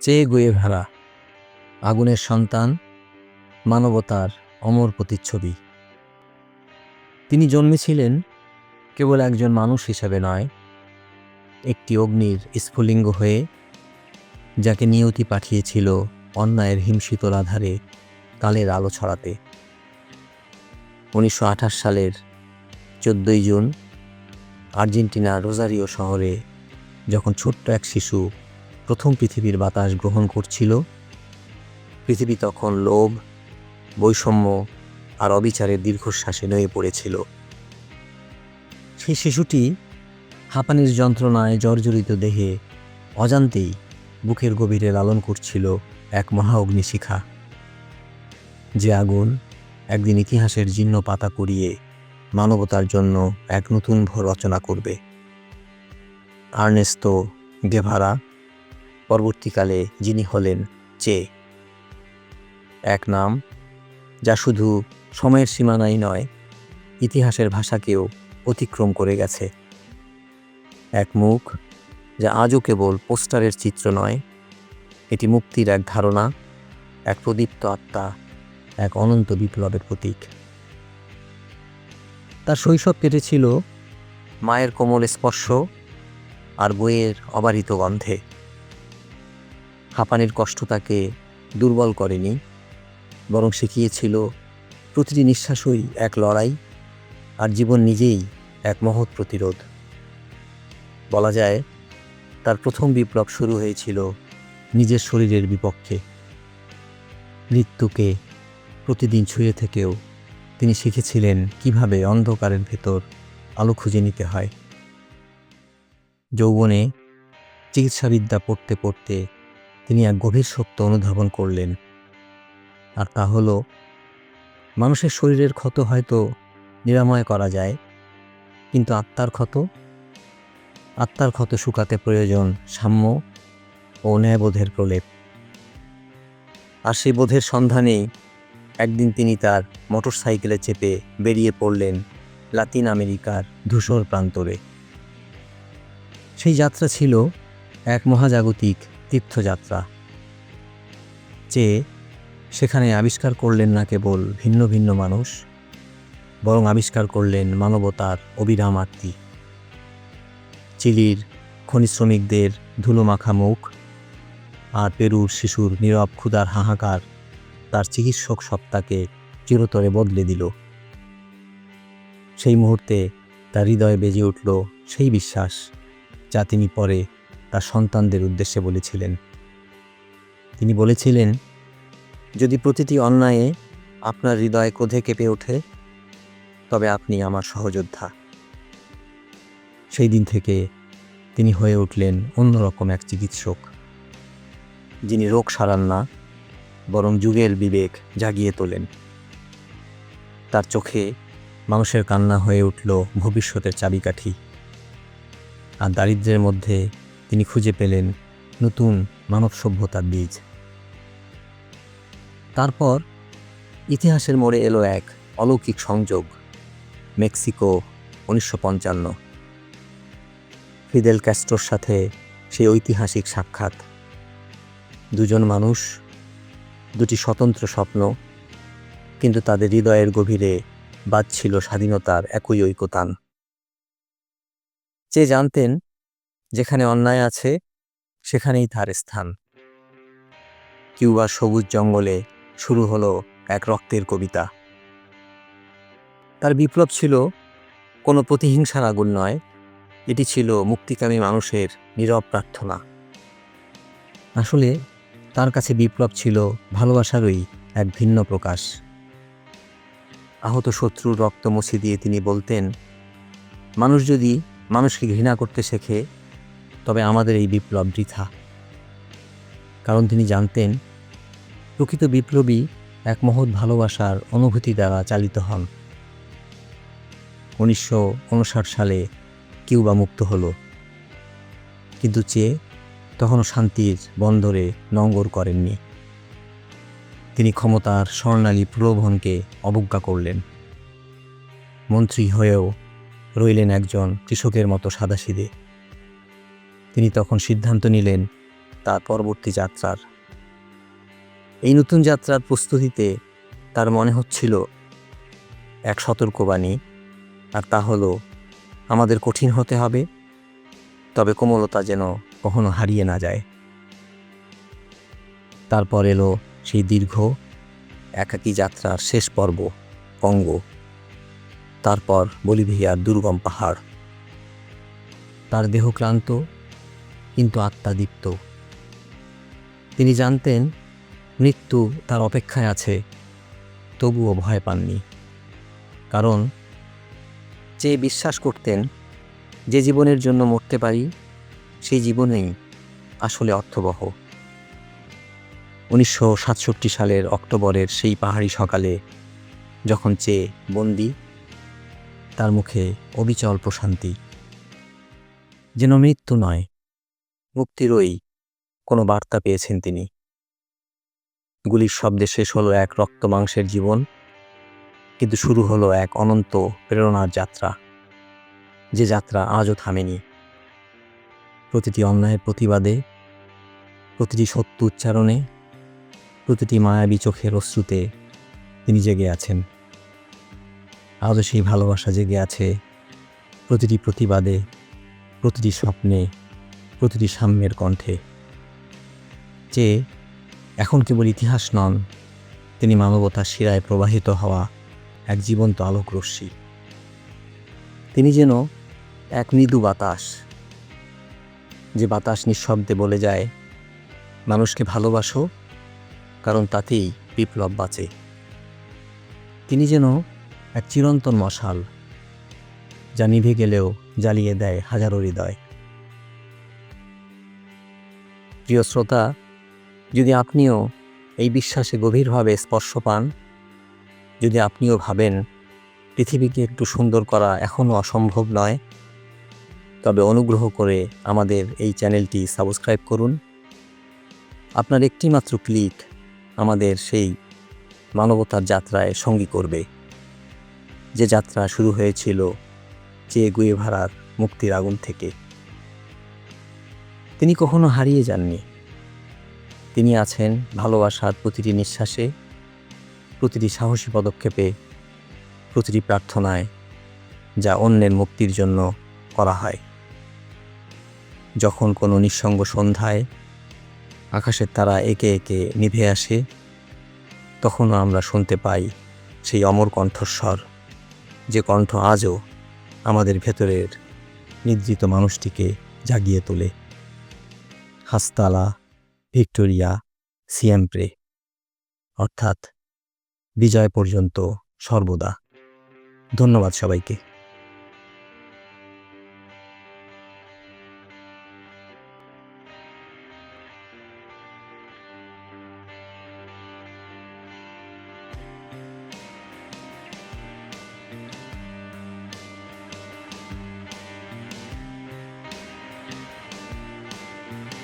চেয়ে গুয়ে ভেড়া। আগুনের সন্তান, মানবতার অমর প্রতিচ্ছবি। তিনি জন্মেছিলেন কেবল একজন মানুষ হিসাবে নয়, একটি অগ্নির স্ফুলিঙ্গ হয়ে, যাকে নিয়তি পাঠিয়েছিল অন্যায়ের হিমশীতল আধারে কালের আলো ছড়াতে। উনিশশো আঠাশ সালের চোদ্দোই জুন আর্জেন্টিনা রোজারিও শহরে যখন ছোট্ট এক শিশু প্রথম পৃথিবীর বাতাস গ্রহণ করছিল। পৃথিবী তখন লোভ, বৈষম্য আর অবিচারের দীর্ঘশ্বাসে নয়ে পড়েছিল। সেই শিশুটি হাঁপানির যন্ত্রণায় জর্জরিত দেহে অজান্তেই বুকের গভীরে লালন করছিল এক মহা অগ্নিশিখা। যে আগুন একদিন ইতিহাসের জীর্ণ পাতা কুড়িয়ে মানবতার জন্য এক নতুন ভোর রচনা করবে। আর্নেস্তো গেভারা পরবর্তীকালে যিনি হলেন চে। এক নাম, যা শুধু সময়ের সীমানাই নয়, ইতিহাসের ভাষাকেও অতিক্রম করে গেছে। এক মুখ, যা আজও কেবল পোস্টারের চিত্র নয়, এটি মুক্তির এক ধারণা, এক প্রদীপ্ত আত্মা, এক অনন্ত বিপ্লবের প্রতীক। তার শৈশব কেটেছিল মায়ের কোমল স্পর্শ আর বইয়ের অবারিত গন্ধে। হাঁপানির কষ্ট তাকে দুর্বল করেনি, বরং শিখিয়েছিল প্রতিটি নিঃশ্বাসই এক লড়াই আর জীবন নিজেই এক মহৎ প্রতিরোধ। বলা যায়, তার প্রথম বিপ্লব শুরু হয়েছিল নিজের শরীরের বিপক্ষে। মৃত্যুকে প্রতিদিন ছুঁয়ে থেকেও তিনি শিখেছিলেন কীভাবে অন্ধকারের ভেতর আলো খুঁজে নিতে হয়। যৌবনে চিকিৎসাবিদ্যা পড়তে পড়তে তিনি এক গভীর সত্য অনুধাবন করলেন। আর তা হলো, মানুষের শরীরের ক্ষত হয়তো নিরাময় করা যায়, কিন্তু আত্মার ক্ষত? আত্মার ক্ষত শুকাতে প্রয়োজন সাম্য ও ন্যায়বোধের প্রলেপ। আর সেই বোধের সন্ধানেই একদিন তিনি তার মোটরসাইকেলে চেপে বেরিয়ে পড়লেন লাতিন আমেরিকার ধূসর প্রান্তরে। সেই যাত্রা ছিল এক মহাজাগতিক তীর্থযাত্রা। চেয়ে সেখানে আবিষ্কার করলেন না কেবল ভিন্ন ভিন্ন মানুষ, বরং আবিষ্কার করলেন মানবতার অবিরাম আত্মী চিলির খনি শ্রমিকদের ধুলোমাখা মুখ আর পেরুর শিশুর নীরব ক্ষুদার হাহাকার তার চিকিৎসক সত্তাকে চিরতরে বদলে দিল। সেই মুহূর্তে তার হৃদয়ে বেজে উঠল সেই বিশ্বাস যা তিনি পরে তার সন্তানদের উদ্দেশ্যে বলেছিলেন। তিনি বলেছিলেন, যদি প্রতিটি অন্যায়ে আপনার হৃদয় কোধে কেঁপে ওঠে, তবে আপনি আমার সহযোদ্ধা। সেই দিন থেকে তিনি হয়ে উঠলেন অন্যরকম এক চিকিৎসক, যিনি রোগ সারান না, বরং যুগের বিবেক জাগিয়ে তোলেন। তার চোখে মানুষের কান্না হয়ে উঠল ভবিষ্যতের চাবিকাঠি, আর দারিদ্র্যের মধ্যে তিনি খুঁজে পেলেন নতুন মানব সভ্যতার বীজ। তারপর ইতিহাসের মোড়ে এলো এক অলৌকিক সংযোগ, মেক্সিকো উনিশশো পঞ্চান্ন। ফিদেল ক্যাস্ট্রোর সাথে সেই ঐতিহাসিক সাক্ষাৎ। দুজন মানুষ, দুটি স্বতন্ত্র স্বপ্ন, কিন্তু তাদের হৃদয়ের গভীরে বাজছিল স্বাধীনতার একই ঐকতান। যে জানতেন যেখানে অন্যায় আছে, সেখানেই তার স্থান। কিউবার সবুজ জঙ্গলে শুরু হলো এক রক্তের কবিতা। তার বিপ্লব ছিল কোনো প্রতিহিংসার আগুন নয়, এটি ছিল মুক্তিকামী মানুষের নীরব প্রার্থনা। আসলে তার কাছে বিপ্লব ছিল ভালোবাসারই এক ভিন্ন প্রকাশ। আহত শত্রুর রক্ত মুছে দিয়ে তিনি বলতেন, মানুষ যদি মানুষকে ঘৃণা করতে শেখে তবে আমাদের এই বিপ্লব বৃথা। কারণ তিনি জানতেন, প্রকৃত বিপ্লবী এক মহৎ ভালোবাসার অনুভূতি দ্বারা চালিত হন। উনিশশো উনষাট সালে কিউবা মুক্ত হলো। কিন্তু চেয়ে তখনও শান্তির বন্দরে নঙ্গর করেননি। তিনি ক্ষমতার স্বর্ণালী প্রলোভনকে অবজ্ঞা করলেন। মন্ত্রী হয়েও রইলেন একজন কৃষকের মতো সাদাসিদে। তিনি তখন সিদ্ধান্ত নিলেন তার পরবর্তী যাত্রার। এই নতুন যাত্রার প্রস্তুতিতে তার মনে হচ্ছিল এক সতর্কবাণী, আর তা হলো, আমাদের কঠিন হতে হবে, তবে কোমলতা যেন কখনো হারিয়ে না যায়। তারপর এলো সেই দীর্ঘ, একাকী যাত্রার শেষ পর্ব কঙ্গো তারপর বলিভিয়ার দুর্গম পাহাড়। তার দেহ ক্লান্ত কিন্তু আত্মা দীপ্ত তিনি জানতেন, মৃত্যু তার অপেক্ষায় আছে, তবুও ভয় পাননি। কারণ, যে বিশ্বাস করতেন, যে জীবনের জন্য মরতে পারি, সেই জীবনেই আসলে অর্থবহ। উনিশশো সাতষট্টি সালের অক্টোবরের সেই পাহাড়ি সকালে, যখন চেয়ে বন্দি, তার মুখে অবিচল প্রশান্তি। যেন মৃত্যু নয় মুক্তিরই কোনো বার্তা পেয়েছেন তিনি? গুলির শব্দে শেষ হলো এক রক্ত মাংসের জীবন, কিন্তু শুরু হলো এক অনন্ত প্রেরণার যাত্রা। যে যাত্রা আজও থামেনি। প্রতিটি অন্যায়ের প্রতিবাদে, প্রতিটি সত্য উচ্চারণে, প্রতিটি মায়াবী চোখের অশ্রুতে তিনি জেগে আছেন। আজও সেই ভালোবাসা জেগে আছে প্রতিটি প্রতিবাদে, প্রতিটি স্বপ্নে। প্রতিটি সাম্যের কণ্ঠে। যে এখন কেবল ইতিহাস নন, তিনি মানবতার শিরায় প্রবাহিত হওয়া এক জীবন্ত আলোক রশ্মি তিনি যেন এক মৃদু বাতাস, যে বাতাস নিঃশব্দে বলে যায়, মানুষকে ভালোবাসো, কারণ তাতেই বিপ্লব বাঁচে। তিনি যেন এক চিরন্তন মশাল, যা নিভে গেলেও জ্বালিয়ে দেয় হাজারো হৃদয়। প্রিয় শ্রোতা, যদি আপনিও এই বিশ্বাসে গভীরভাবে স্পর্শ পান, যদি আপনিও ভাবেন পৃথিবীকে একটু সুন্দর করা এখনও অসম্ভব নয়, তবে অনুগ্রহ করে আমাদের এই চ্যানেলটি সাবস্ক্রাইব করুন। আপনার একটি মাত্র ক্লিক আমাদের সেই মানবতার যাত্রায় সঙ্গী করবে। যে যাত্রা শুরু হয়েছিল চে গুয়েভারার মুক্তির আগুন থেকে। তিনি কখনো হারিয়ে যাননি। তিনি আছেন ভালোবাসার প্রতিটি নিঃশ্বাসে, প্রতিটি সাহসী পদক্ষেপে, প্রতিটি প্রার্থনায় যা অন্যের মুক্তির জন্য করা হয়। যখন কোনো নিঃসঙ্গ সন্ধ্যায় আকাশের তারা একে একে নিভে আসে, তখনও আমরা শুনতে পাই সেই অমর কণ্ঠস্বর, যে কণ্ঠ আজও আমাদের ভেতরের নিদ্রিত মানুষটিকে জাগিয়ে তোলে। হাস্তালা ভিক্টোরিয়া সিএমপ্রে। অর্থাৎ বিজয় পর্যন্ত সর্বদা। ধন্যবাদ সবাইকে।